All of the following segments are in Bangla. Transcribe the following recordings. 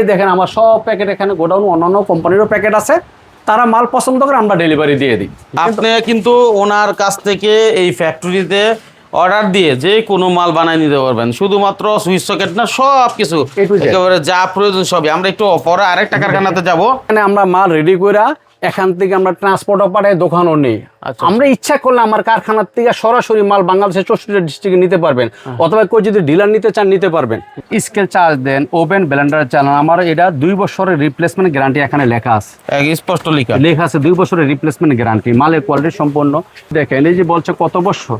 এই দেখেন আমার সব প্যাকেট এখানে গোডাউন অন্যান্য কোম্পানিরও প্যাকেট আছে। তারা মাল পছন্দ করে আমরা ডেলিভারি দিয়ে দিই। আপনি কিন্তু ওনার কাছ থেকে এই ফ্যাক্টরিতে অর্ডার দিয়ে যে কোনো মাল বানায় নিতে পারবেন। শুধুমাত্র সুইচ সকেট না সব কিছু। একেবারে যা প্রয়োজন সবই। আমরা একটু পরে আরেকটা কারখানাতে যাব। এখানে আমরা মাল রেডি করে এখান থেকে আমরা ট্রান্সপোর্টও পাঠাই দোকানও নেই। আচ্ছা। আমরা ইচ্ছা করলে আমার কারখানার থেকে সরাসরি মাল বাংলাদেশের চৌষট্টি ডিস্ট্রিক্টে নিতে পারবেন। হ্যাঁ। অথবা কেউ যদি ডিলার নিতে চান নিতে পারবেন। স্কেল চার্জ দেন ওভেন ব্লেন্ডার চালান আমার এটা দুই বছরের রিপ্লেসমেন্ট গ্যারান্টি এখানে লেখা আছে। স্পষ্ট লেখা। লেখা আছে দুই বছরের রিপ্লেসমেন্ট গ্যারান্টি মালের কোয়ালিটি সম্পন্ন দেখেন এই যে বলছে কত বছর?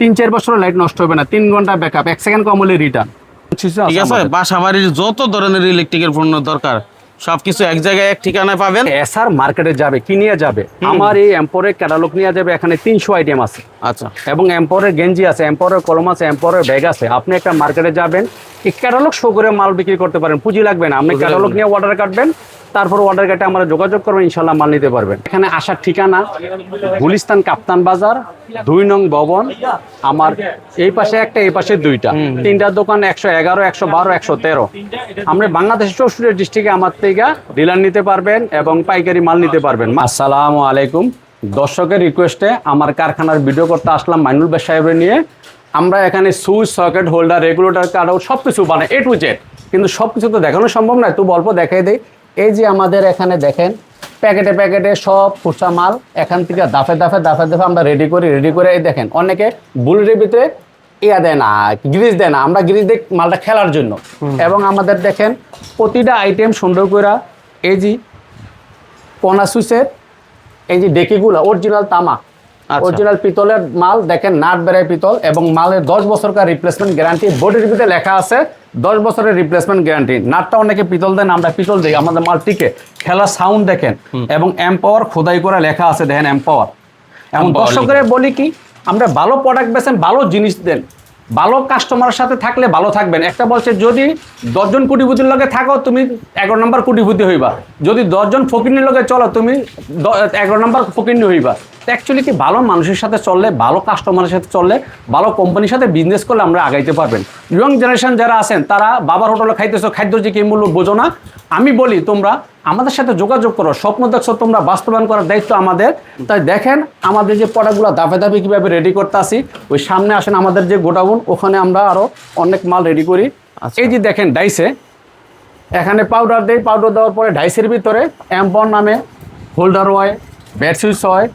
তিন চার বছরের লাইট নষ্ট হবে না তিন ঘণ্টা ব্যাকআপ এক সেকেন্ড কম হলে রিটার্ন ঠিক আছে বাসা বাড়ির যত ধরনের ইলেকট্রিকের পণ্য দরকার সবকিছু এক জায়গায় এক ঠিকানায় পাবেন। এসআর মার্কেটে যাবে কি নিয়ে যাবে আমার এই এম্পোরের ক্যাটালগ নিয়ে যাবে এখানে তিনশো আইটেম আছে। আচ্ছা। এবং এম্পোরের গেঞ্জি আছে এম্পোরের কলম আছে এম্পোরের ব্যাগ আছে। আপনি একটা মার্কেটে যাবেন এই ক্যাটালগ শো করে মাল বিক্রি করতে পারেন পুঁজি লাগবে না। আপনি ক্যাটালগ নিয়ে অর্ডার কাটবেন তারপর অর্ডার কাটে আমরা যোগাযোগ করবেন ইনশাল্লাহ মাল নিতে পারবেন। এখানে আসার ঠিকানা গুলিস্তান কাপ্তান বাজার দুই নং ভবন আমার এই পাশে একটা এই পাশে দুইটা। তিনটা দোকান একশো এগারো একশো বারো একশো তেরো। আমরা বাংলাদেশের চৌষট্টি ডিস্ট্রিক্টে আমার থেকে ডিলার নিতে পারবেন এবং পাইকারি মাল নিতে পারবেন। আসসালামু আলাইকুম। দর্শকের রিকোয়েস্টে আমার কারখানার ভিডিও করতে আসলাম মাইনুল বে সাহেবের নিয়ে। আমরা এখানে switch socket holder regulator card সব কিছু বানাই এ টু জেড কিন্তু সব কিছু তো দেখানো সম্ভব নয় তবু অল্প দেখাই দেই। এই যে আমাদের এখানে দেখেন প্যাকেটে প্যাকেটে সব খুচরা মাল এখান থেকে দাফে দাফে দাফে দাফে আমরা রেডি করি রেডি করে এই দেখেন অনেকে বুলেটের ভিতরে ইয়া দেয় না গ্রিজ দেয় না আমরা গ্রিজ দিই মালটা খেলার জন্য এবং আমাদের দেখেন প্রতিটা আইটেম সুন্দর করে এই যে কনা সুইচের এই যে ডেকিগুলো অরিজিনাল তামা আচ্ছা। অরিজিনাল পিতলের মাল দেখেন নাট বেড়ায় পিতল এবং মালের দশ বছরকার রিপ্লেসমেন্ট গ্যারান্টি বোর্ডের ভিতরে লেখা আছে দশ বছরের রিপ্লেসমেন্ট গ্যারান্টি নাটটা অনেকে পিতল দেন আমরা পিতল দিই আমাদের মাল টিকে। খেলার সাউন্ড দেখেন এবং এম্পাওয়ার খোদাই করে লেখা আছে দেখেন এম্পাওয়ার এবং দর্শকদের বলি কি আমরা ভালো প্রোডাক্ট বেছেন ভালো জিনিস দেন। ভালো কাস্টমারের সাথে থাকলে ভালো থাকবেন। একটা বলছে যদি দশজন কোটিপতির লগে থাকো তুমি এগারো নম্বর কোটিপতি হইবা। যদি দশজন ফকিনের লগে চলো তুমি এগারো নম্বর ফকিনি হইবা। অ্যাকচুয়ালি কি ভালো মানুষের সাথে চললে ভালো কাস্টমারের সাথে চললে ভালো কোম্পানির সাথে বিজনেস করলে আমরা আগাইতে পারবেন। ইয়ং জেনারেশন যারা আছেন তারা বাবার হোটেলে খাইতেছো খাদ্য যে কি মূল্য বোঝো না। আমি বলি তোমরা আমাদের সাথে যোগাযোগ করো। স্বপ্ন দেখছ তোমরা বাস্তবায়ন করার দায়িত্ব আমাদের। তাই দেখেন আমাদের যে প্রোডাক্টগুলো দাফে দাফে কীভাবে রেডি করতে আসি ওই সামনে আসেন আমাদের যে গোডাউন ওখানে আমরা আরও অনেক মাল রেডি করি। আচ্ছা। এই যে দেখেন ডাইসে। এখানে পাউডার দেই পাউডার দেওয়ার পরে ডাইসের ভিতরে অ্যাম্পন নামে হোল্ডার হয় ব্যাট সুইচ হয়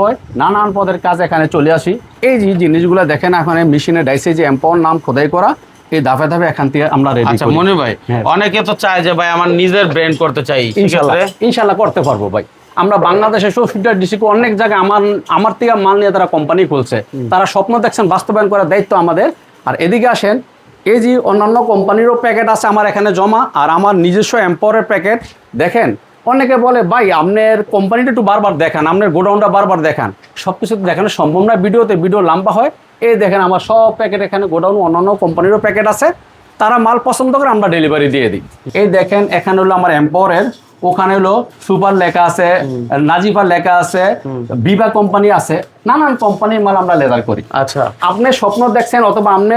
হয় নানান পদের কাজ এখানে চলে আসি। এই যে জিনিসগুলো দেখেন এখানে মেশিনে ডাইসে যে অ্যাম্পন নাম খোদাই করা এই দাফে দাফে এখান থেকে আমরা রেডি আচ্ছা মনে ভাই হ্যাঁ। অনেকে তো চায় যে ভাই আমার নিজের ব্র্যান্ড করতে চাই। ইনশাল্লাহ ইনশাল্লাহ করতে পারব ভাই। আমরা বাংলাদেশের চৌষট্টি ডিস্ট্রিক্ট অনেক জায়গায় আমার আমার থেকে মাল নিয়ে তারা কোম্পানি খুলছে। তারা স্বপ্ন দেখছেন বাস্তবায়ন করার দায়িত্ব আমাদের। আর এদিকে আসেন এই যে অন্যান্য কোম্পানিরও প্যাকেট আছে আমার এখানে জমা আর আমার নিজস্ব এম্পাওয়ারের প্যাকেট দেখেন অনেকে বলে ভাই আপনার কোম্পানিটা একটু বারবার দেখান আপনার গোডাউনটা বারবার দেখান। সব কিছু দেখানো সম্ভব না। ভিডিওতে ভিডিও লম্বা হয়। এই দেখেন আমার সব প্যাকেট এখানে গোডাউন অন্যান্য কোম্পানিরও প্যাকেট আছে। তারা মাল পছন্দ করে আমরা ডেলিভারি দিয়ে দিই। এই দেখেন এখানে হলো আমার এম্পাওয়ারের ওখানে হলো সুপার লেখা আছে নাজিফার লেখা আছে বিভা কোম্পানি আছে। নানান কোম্পানির মাল আমরা লেদার করি। আচ্ছা। আপনি স্বপ্ন দেখছেন অথবা আপনি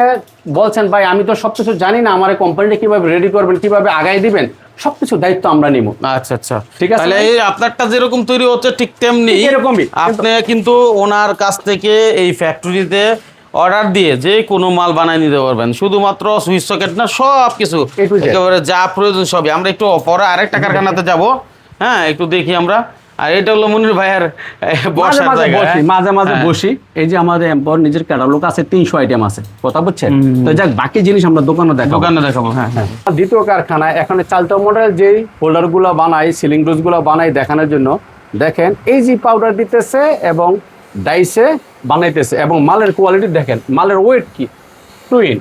বলছেন ভাই আমি তো সবকিছু জানি না আমার কোম্পানিটা কীভাবে রেডি করবেন কীভাবে আগাই দিবেন? সবকিছু দায়িত্ব আমরা নিব। আচ্ছা আচ্ছা। ঠিক আছে? তাহলে এই আপনারটা যেরকম তৈরি হচ্ছে ঠিক তেমনি এরকমই। আপনি কিন্তু ওনার কাছ থেকে এই ফ্যাক্টরিতে অর্ডার দিয়ে যে কোনো মাল বানায় নিতে পারবেন। শুধুমাত্র সুইচ সকেট না সব কিছু। একেবারে যা প্রয়োজন সবই। আমরা একটু পরে আরেকটা কারখানাতে যাব। হ্যাঁ একটু দেখি আমরা। আর এটা হলো মনির ভাইয়ের মাঝে বসার মাঝে জায়গা বসি হ্যাঁ? মাঝে মাঝে হ্যাঁ। বসি। এই যে আমাদের এম্পাওয়ার নিজের ক্যাটালগ আছে তিনশো আইটেম আছে। কথা বুঝছেন? তো যাক বাকি জিনিস আমরা দোকানে দেখাবো। দোকানে দেখাবো হ্যাঁ হ্যাঁ। দ্বিতীয় কারখানায় এখানে চালতা মডেল যেই হোল্ডারগুলো বানাই সিলিংগুলো বানাই দেখানোর জন্য দেখেন এই যে পাউডার দিতেছে এবং ডাইসে বানাইতেছে এবং মালের কোয়ালিটি দেখেন মালের ওয়েট কি? টুইন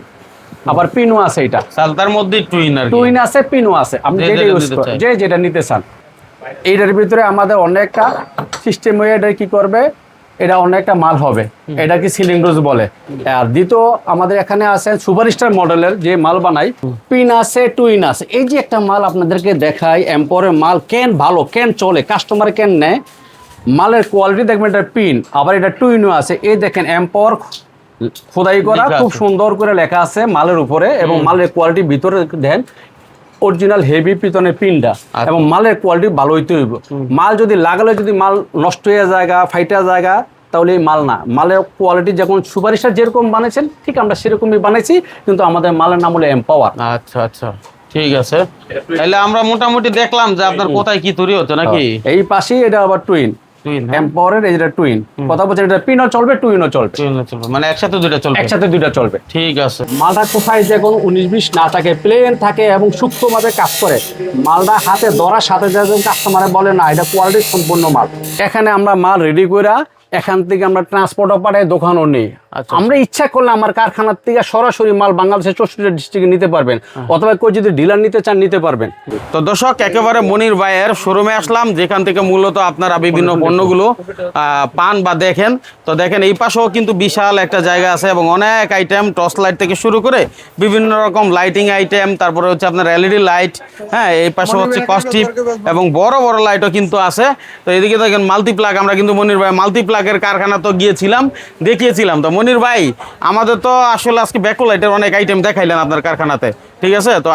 আবার পিনও আছে এটা। সালতার মধ্যে টুইন আর টুইন আছে পিনও আছে। আপনি যেটা ইউজ করেন যে যেটা নিতে চান। এইটার ভিতরে আমাদের অনেকটা সিস্টেম হয়ে এটা কি করবে? এটা অনেকটা মাল হবে। এটা কি সিলিং রোজ বলে। আর দ্বিতীয় আমাদের এখানে আছে সুপারস্টার মডেলের যে মাল বানাই পিন আছে টুইন আছে। এই যে একটা মাল আপনাদেরকে দেখাই এম্পোরের মাল কেন ভালো কেন চলে কাস্টমার কেন নেয় মালের কোয়ালিটি দেখবেন এটা পিন আবার এটা টুইনও আছে। এই দেখেন এম্পোর খোদাই করা খুব সুন্দর করে লেখা আছে মালের উপরে এবং মালের কোয়ালিটি ভিতরে দেন। অরিজিনাল হেভি পিতনের পিনটা এবং মালের কোয়ালিটি ভালো হইতে হইব। মাল যদি লাগালে যদি মাল নষ্ট হয়ে জায়গা ফাইটা জায়গা তাহলে এই মাল না। মালের কোয়ালিটি যখন সুপারিশটা যেরকম বানিয়েছেন ঠিক আমরা সেরকমই বানাইছি কিন্তু আমাদের মালের নাম হলো এম্পাওয়ার আচ্ছা আচ্ছা। ঠিক আছে। তাহলে আমরা মোটামুটি দেখলাম যে আপনার কোথায় কি তৈরি হতো নাকি? এই পাশেই এটা আবার টুইন এম্পাওয়ারের এটা টুইন কথা বলছেন এটা পিনও চলবে টুইনও চলবে। মানে একসাথে দুইটা চলবে। একসাথে দুইটা চলবে। ঠিক আছে। মালটা কোথায় যে কোনো উনিশ বিশ না থাকে প্লেন থাকে এবং সূক্ষ্মভাবে কাজ করে। মালটা হাতে ধরার সাথে সাথে কাস্টমারে বলে না এটা কোয়ালিটি সম্পূর্ণ মাল। এখানে আমরা মাল রেডি করে এখান থেকে আমরা ট্রান্সপোর্টও পাঠাই দোকানও নেই। আচ্ছা। আমরা ইচ্ছা করলে আমার কারখানার থেকে সরাসরি মাল বাংলাদেশের চৌষট্টি ডিস্ট্রিক্টে নিতে পারবেন। অথবা কেউ যদি ডিলার নিতে চান নিতে পারবেন। তো দর্শক একেবারে মনির ভাইয়ের শোরুমে আসলাম যেখান থেকে মূলত আপনারা বিভিন্ন পণ্যগুলো পান বা দেখেন। তো দেখেন এই পাশেও কিন্তু বিশাল একটা জায়গা আছে এবং অনেক আইটেম টর্চ লাইট থেকে শুরু করে বিভিন্ন রকম লাইটিং আইটেম তারপরে হচ্ছে আপনার এলইডি লাইট হ্যাঁ এই পাশে হচ্ছে কস্টিপ এবং বড় বড় লাইটও কিন্তু আছে। তো এদিকে দেখেন মাল্টিপ্লাগ আমরা কিন্তু মনির ভাই মাল্টিপ্লাগের কারখানা তো গিয়েছিলাম দেখিয়েছিলাম। তো মনির ভাই আমাদের তো আসলে আজকে ব্যাকো লাইটের অনেক আইটেম দেখাইলেন আপনার কারখানাতে। ঠিক আছে? তো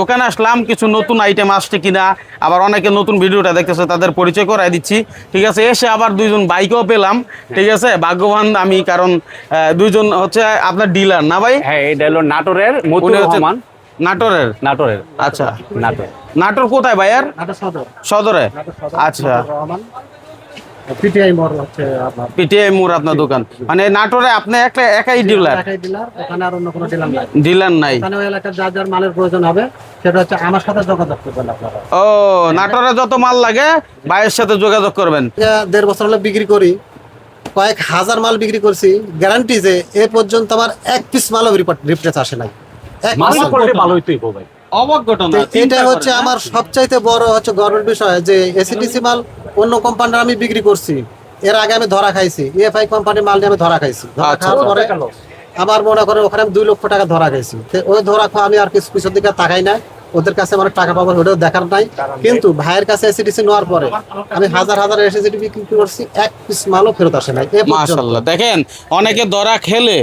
দোকানে আসলাম কিছু নতুন আইটেম আসছে কিনা আবার অনেকে নতুন ভিডিওটা দেখতেছে তাদের পরিচয় করাই দিচ্ছি। ঠিক আছে? এসে আবার দুইজন বাইকও পেলাম। ঠিক আছে? ভাগ্যবান আমি কারণ আহ, দুইজন হচ্ছে আপনার ডিলার না ভাই? হ্যাঁ এটা হলো নাটোরের মতুর হচ্ছে রহমান। নাটোরের? নাটোরের। আচ্ছা। নাটোর। নাটোর কোথায় ভাইয়ার সদরে। আচ্ছা। পিটিআই মোড় হচ্ছে আপনার। পিটিআই মোড় আপনার দোকান। মানে নাটোরে আপনি একটা একাই ডিলার একাই ডিলার ওখানে আর অন্য কোনো ডিলার নাই। ডিলার নাই। ওখানে ওই এলাকার যার যার মালের প্রয়োজন হবে সেটা হচ্ছে আমার সাথে যোগাযোগ করবেন আপনারা। ও নাটোরে যত মাল লাগে ভাইয়ের সাথে যোগাযোগ করবেন। দেড় বছর হলে বিক্রি করি কয়েক হাজার মাল বিক্রি করছি গ্যারান্টি যে এ পর্যন্ত আমার এক পিস মালও রিপ্লেস আসে নাই। এক ভাই। অবাক ঘটনা এটা হচ্ছে আমার সবচাইতে বড় হচ্ছে গর্বের বিষয় যে এসিডিসি মাল অন্য কোম্পানির আমি বিক্রি করছি। এর আগে আমি ধরা খাইছি। ইএফআই কোম্পানির মাল নিয়ে আমি ধরা খাইছি। ধরা আচ্ছা। খাওয়ার পরে আমার মনে করেন ওখানে আমি দুই লক্ষ টাকা ধরা খাইছি। ওই ধরা খাওয়া আমি আর কিছু পিছন দিকে তাকাই না ওদের কাছে আমার টাকা পাবো ওটাও দেখার নাই। কিন্তু ভাইয়ের কাছে এসিডিসি নেওয়ার পরে আমি হাজার হাজার এসিডিসি বিক্রি করছি এক পিস মালও ফেরত আসে নাই। এ পর্যন্ত। দেখেন অনেকে দরা খেলে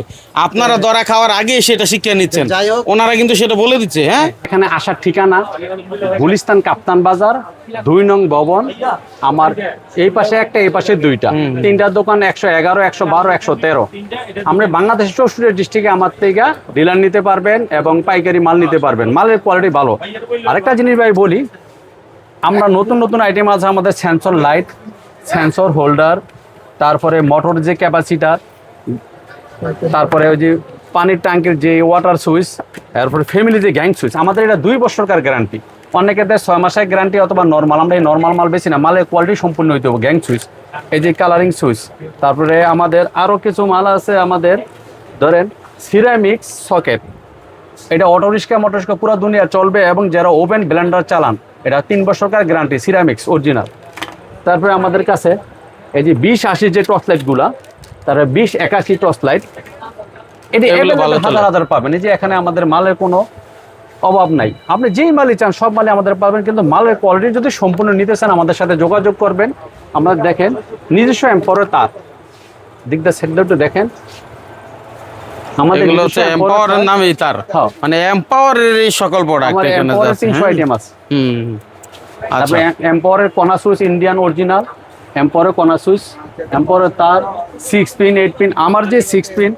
আপনারা দরা খাওয়ার আগে সেটা শিক্ষা নিচ্ছেন। যাই হোক। ওনারা কিন্তু সেটা বলে দিচ্ছে হ্যাঁ? এখানে আসার ঠিকানা গুলিস্তান কাপ্তান বাজার দুই নং ভবন আমার এই পাশে একটা এই পাশে দুইটা। তিনটা দোকান একশো এগারো একশো বারো একশো তেরো। আমরা বাংলাদেশের চৌষট্টি ডিস্ট্রিক্টে আমার থেকে ডিলার নিতে পারবেন এবং পাইকারি মাল নিতে পারবেন। মালের কোয়ালিটি ভালো। আরেকটা জিনিস ভাই বলি, আমরা নতুন নতুন আইটেম আছে আমাদের সেন্সর লাইট সেন্সর হোল্ডার তারপরে মোটর যে ক্যাপাসিটার তারপরে ওই যে পানির ট্যাঙ্কের যে ওয়াটার সুইচ তারপরে ফ্যামিলি যে গ্যাং সুইচ আমাদের এটা দুই বছরকার গ্যারান্টি অনেকে দেয় ছয় মাসের গ্যারান্টি অথবা নর্মাল আমরা এই নর্মাল মাল বেশি না, মালের কোয়ালিটি সম্পূর্ণ হইতে হবে গ্যাং সুইচ এই যে কালারিং সুইচ তারপরে আমাদের আরও কিছু মাল আছে আমাদের, ধরেন সিরামিক্স সকেট এটা অটো রিক্সা মোটর রিক্সা পুরো দুনিয়া চলবে এবং যারা ওভেন ব্লেন্ডার চালান এটা তিন বছরকার গ্যারান্টি সিরামিক্স অরিজিনাল তারপরে আমাদের কাছে এই যে বিশ আশি যে টর্চ লাইটগুলা তারপরে বিশ একাশি টর্চ লাইট এটি। হাজার হাজার পাবেন। এই যে এখানে আমাদের মালের কোনো অভাব নাই। আপনি যেই মালই চান সব মালই আমাদের পাবেন কিন্তু মালের কোয়ালিটি যদি সম্পূর্ণ নিতে চান আমাদের সাথে যোগাযোগ করবেন। আমরা দেখেন নিজস্ব এম্পাওয়ারের তার দিকটা সেটটা একটু দেখেন। আমাদের এগুলো নিজস্ব হচ্ছে Empower এম্পাওয়ারের তার। নামেই তার হ্যাঁ। মানে সকল প্রোডাক্ট আমার এখানে এম্পাওয়ারের যাচ্ছে, তিনশো? আইটেম আছে হুম আচ্ছা তারপরে এম্পাওয়ারের কনা সুইচ ইন্ডিয়ান অরিজিনাল এম্পাওয়ারের কনা সুইচ এম্পাওয়ারের তার সিক্স পিন এইট পিন আমার যে সিক্স পিন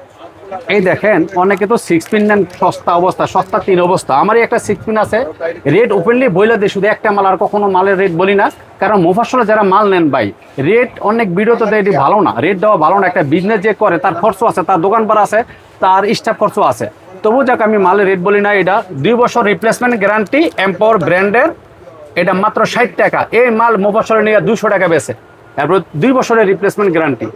এই দেখেন, অনেকে তো সিক্স পিন নেন, সস্তা অবস্থা, সস্তা তিন অবস্থা। আমারই একটা সিক্স পিন আছে রেট ওপেনলি বইলা দিই, শুধু একটা মাল, আর কখনো মালের রেট বলি না। কারণ মোফাসলে যারা মাল নেন ভাই রেট অনেক ভিডিওতে দেয়, এটি ভালো না। রেট দেওয়া ভালো না, একটা বিজনেস যে করে, তার খরচ আছে, তার দোকান পাড়া আছে, তার স্টাফ খরচ আছে। তবু যাক, আমি মালের রেট বলি না, এটা দুই বছর রিপ্লেসমেন্ট গ্যারান্টি এম্পাওয়ার ব্র্যান্ডের এটা মাত্র ষাট টাকা। এই মাল মোবাসরে নিয়ে দুশো টাকা বেছে তারপর দুই বছরের রিপ্লেসমেন্ট গ্যারান্টি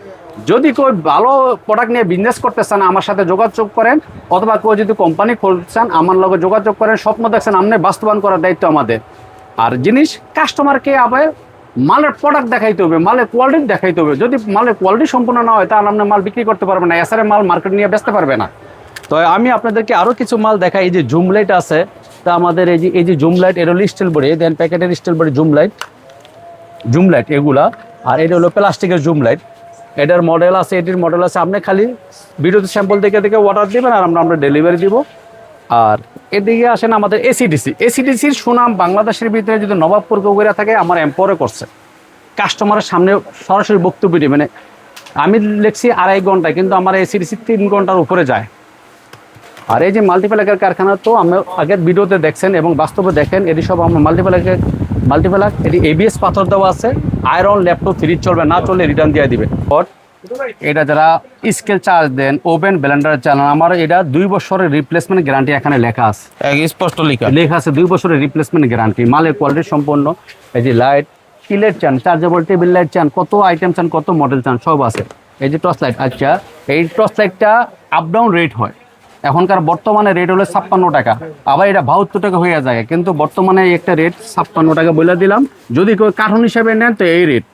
যদি কেউ ভালো প্রোডাক্ট নিয়ে বিজনেস করতে চান, আমার সাথে যোগাযোগ করেন, অথবা কেউ যদি কোম্পানি খুলতে চান আমার লগে যোগাযোগ করেন, স্বপ্ন দেখছেন আপনি বাস্তবায়ন করার দায়িত্ব আমাদের। আর জিনিস কাস্টমারকে আবার মালের প্রোডাক্ট দেখাইতে হবে, মালের কোয়ালিটি দেখাইতে হবে। যদি মালের কোয়ালিটি সম্পূর্ণ না হয়, তাহলে আপনি মাল বিক্রি করতে পারবেন না এসারে মাল মার্কেট নিয়ে বেচতে পারবে না। তো আমি আপনাদেরকে আরও কিছু মাল দেখাই, এই যে জুম লাইট আছে, তা আমাদের এই যে এই যে জুম লাইট এটা হলো স্টিল বডি দেন প্যাকেটের steel body zoom light zoom light এগুলা, আর এটা হলো প্লাস্টিকের জুম লাইট এটার মডেল আছে, এটির মডেল আছে। আপনি খালি ভিডিওতে স্যাম্পল দেখে দেখে অর্ডার দিবেন আর আমরা আমরা ডেলিভারি দিব। আর এদিকে আসেন আমাদের এসিডিসি এসিডিসির সুনাম বাংলাদেশের ভিতরে যদি নবাবপুর গৌগিরা থাকে, আমার এম্পোরে করছে। কাস্টমারের সামনে সরাসরি বক্তব্য দিই মানে আমি লিখছি আড়াই ঘন্টায় কিন্তু আমার এসিডিসি তিন ঘণ্টার উপরে যায়। আর এই যে মাল্টিপ্যালাকের কারখানা তো আমি আগের ভিডিওতে দেখছেন এবং বাস্তবে দেখেন, এটি সব আমার মাল্টিপ্যালাকের মাল্টিপ্যালাক এটি এবিএস পাথর দেওয়া আছে। আয়রন ল্যাপটপ ফ্রিজ চলবে না চললে রিটার্ন দিয়ে দিবে। এটা যারা স্কেল চার্জ দেন ওভেন ব্লেন্ডার চালান আমার এটা দুই বছরের রিপ্লেসমেন্ট গ্যারান্টি এখানে লেখা আছে। স্পষ্ট লিখা। লেখা আছে দুই বছরের রিপ্লেসমেন্ট গ্যারান্টি মালের কোয়ালিটি সম্পন্ন এই যে লাইট কিলের চান চার্জেবল টেবিল লাইট চান কত আইটেম চান কত মডেল চান সব আছে। এই যে টর্চ লাইট আচ্ছা এই টর্চ লাইটটা আপ ডাউন রেট হয়। এখনকার বর্তমানে রেট হলো ছাপ্পান্ন টাকা। আবার এটা বাহাত্তর টাকা হয়ে যায়। কিন্তু বর্তমানে একটা রেট ছাপ্পান্ন টাকা বলে দিলাম। যদি কেউ কার্টুন হিসেবে নেন তো এই রেট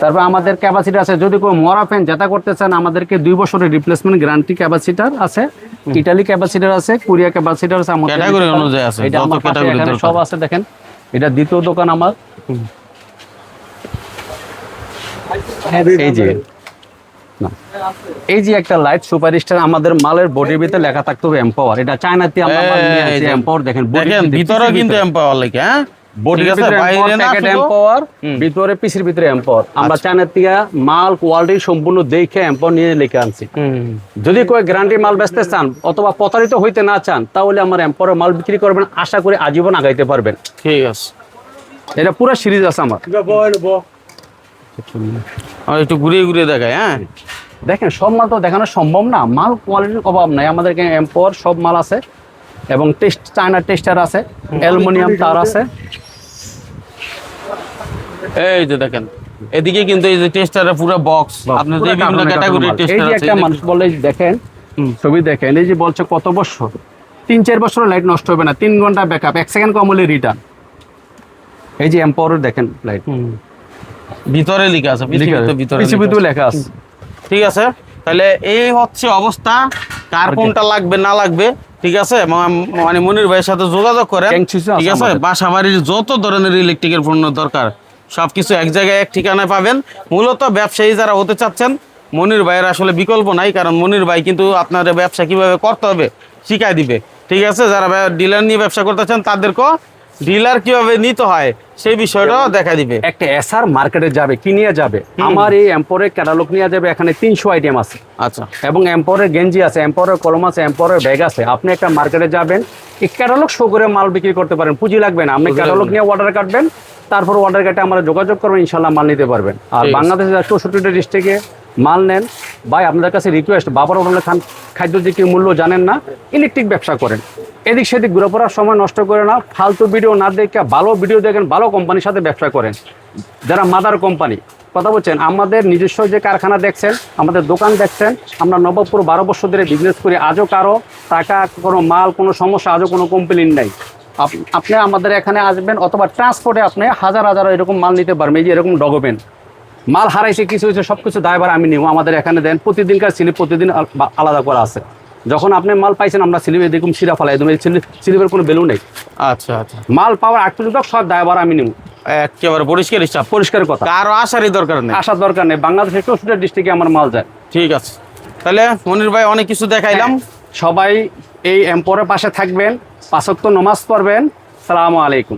তারপর আমাদের ক্যাপাসিটি আছে। যদি কেউ মরা ফ্যান যেটা করতে চান আমাদেরকে দুই বছরের রিপ্লেসমেন্ট গ্যারান্টি ক্যাপাসিটার আছে। ইটালি ক্যাপাসিটার আছে কোরিয়া ক্যাপাসিটার আছে আমাদের এটা আমার। সব আছে দেখেন। এটা দ্বিতীয় দোকান আমার। এই যে। না। এই যে একটা লাইট সুপার স্টার আমাদের মালের বডির ভিতরে লেখা থাকতে হবে এম্পাওয়ার এটা চায়নাতে আমরা মাল নিয়ে আসি এম্পাওয়ার দেখেন ভিতরে, কিন্তু এম্পাওয়ার লিখা হ্যাঁ? বডির ভিতরে বাইরে না শুধু- এম্পাওয়ার ভিতরে পিসির ভিতরে এম্পাওয়ার আমরা চায়নার থেকে মাল কোয়ালিটি সম্পূর্ণ দেখে এম্পাওয়ার নিয়ে লিখে আনছি। হুম। যদি কয় গ্যারান্টি মাল বেচতে চান অথবা প্রতারিত হইতে না চান তাহলে আমার এম্পাওয়ার মাল বিক্রি করবেন আশা করি আজীবন আগাইতে পারবেন। ঠিক আছে। এটা পুরো সিরিজ আছে আমার। একটু ঘুরিয়ে ঘুরিয়ে দেখাই হ্যাঁ? দেখেন সব মাল তো দেখানো সম্ভব না। মাল কোয়ালিটির অভাব নাই। আমাদের এখানে এম্পাওয়ার সব মাল আছে এবং টেস্ট চায়না টেস্টার আছে অ্যালুমিনিয়াম তার আছে। এই যে দেখেন এদিকে কিন্তু এই যে টেস্টারের পুরো বক্স পুরো বিভিন্ন কার্টুনে ক্যাটাগরি কার্টুনে মাল। এই যে একটা মানুষ বলে দেখেন ছবি দেখেন এই যে বলছে কত বছর? তিন চার বছর লাইট নষ্ট হবে না তিন ঘণ্টা ব্যাকআপ এক সেকেন্ড কম হলে রিটার্ন এই যে এম্পাওয়ার দেখেন লাইট হুম। ভিতরে লিখা আছে পৃথিবীতে ভিতরে লিখা লেখা আছে। ঠিক আছে? তাহলে এই হচ্ছে অবস্থা। কার কোনটা লাগবে না লাগবে ঠিক আছে? মানে মনির ভাইয়ের সাথে যোগাযোগ sir. ঠিক আছে? বাসা বাড়ির যত ধরনের ইলেকট্রিকের পণ্য দরকার সবকিছু এক জায়গায় এক ঠিকানায় পাবেন। মূলত ব্যবসায়ী যারা হতে চাচ্ছেন মনির ভাইয়ের আসলে বিকল্প নাই কারণ মনির ভাই কিন্তু আপনার ব্যবসা কীভাবে করতে হবে শিখাই দিবে। ঠিক আছে? যারা ডিলার নিয়ে ব্যবসা করতে চান তাদেরকেও ডিলার কীভাবে নিতে হয় সেই বিষয়টাও দেখা দিবে। একটা এসআর মার্কেটে যাবে কি নিয়ে যাবে? আমার এই এম্পোরের ক্যাটালগ নিয়ে যাবে এখানে তিনশো আইটেম আছে। আচ্ছা। এবং এম্পোরের গেঞ্জি আছে এম্পোরের কলম আছে এম্পোরের ব্যাগ আছে। আপনি একটা মার্কেটে যাবেন এই ক্যাটালগ শো করে মাল বিক্রি করতে পারেন পুঁজি লাগবে না। আপনি ক্যাটালগ নিয়ে অর্ডার কাটবেন তারপর অর্ডার কাটে আমরা যোগাযোগ করবেন ইনশাল্লাহ মাল নিতে পারবেন। আর। বাংলাদেশের চৌষট্টিটা ডিস্ট্রিক্টে মাল নেন। ভাই, আপনাদের কাছে রিকোয়েস্ট বাবার হোটেলে খান কি মূল্য জানেন না ইলেকট্রিক ব্যবসা করেন। এদিক সেদিক ঘুরে পড়ার সময় নষ্ট করে না, ফালতু ভিডিও না দেখে ভালো ভিডিও দেখেন, ভালো কোম্পানির সাথে ব্যবসা করেন। যারা মাদার কোম্পানি কথা বলছেন, আমাদের নিজস্ব যে কারখানা দেখছেন, আমাদের দোকান দেখছেন, আমরা নবপুর বারো বছর ধরে বিজনেস করি, আজও কারও টাকা, কোনো মাল, কোনো সমস্যা, আজও কোনো কমপ্লেন নাই। আপনি আমাদের এখানে আসবেন, অথবা ট্রান্সপোর্টে আপনি হাজার হাজার এরকম মাল নিতে পারবেন, এই যে এরকম ডকুমেন্ট মাল হারাইছে কিছু হয়েছে সব কিছু দায়ভার আমি নিব। আমাদের এখানে দেন প্রতিদিনকার স্লিপ প্রতিদিন আলাদা করা আছে। যখন আপনি মাল পাইছেন আমরা স্লিপ দেখুন সিরা ফেলাই দেবো। এই স্লিপের কোনো ভ্যালু নেই। আচ্ছা আচ্ছা। মাল পাওয়ার আগ পর্যন্ত সব দায়ভার আমি নিব। একেবারে পরিষ্কার হিসাব পরিষ্কার কথা। কারও আসারই দরকার নেই। আসার দরকার নেই। বাংলাদেশের চৌষট্টি ডিস্ট্রিক্টে আমার মাল যায়। ঠিক আছে। তাহলে মনির ভাই অনেক কিছু দেখাইলাম। সবাই এই এম্পোরের পাশে থাকবেন। পাঁচক্ত নমাজ পড়বেন। সালামু আলাইকুম।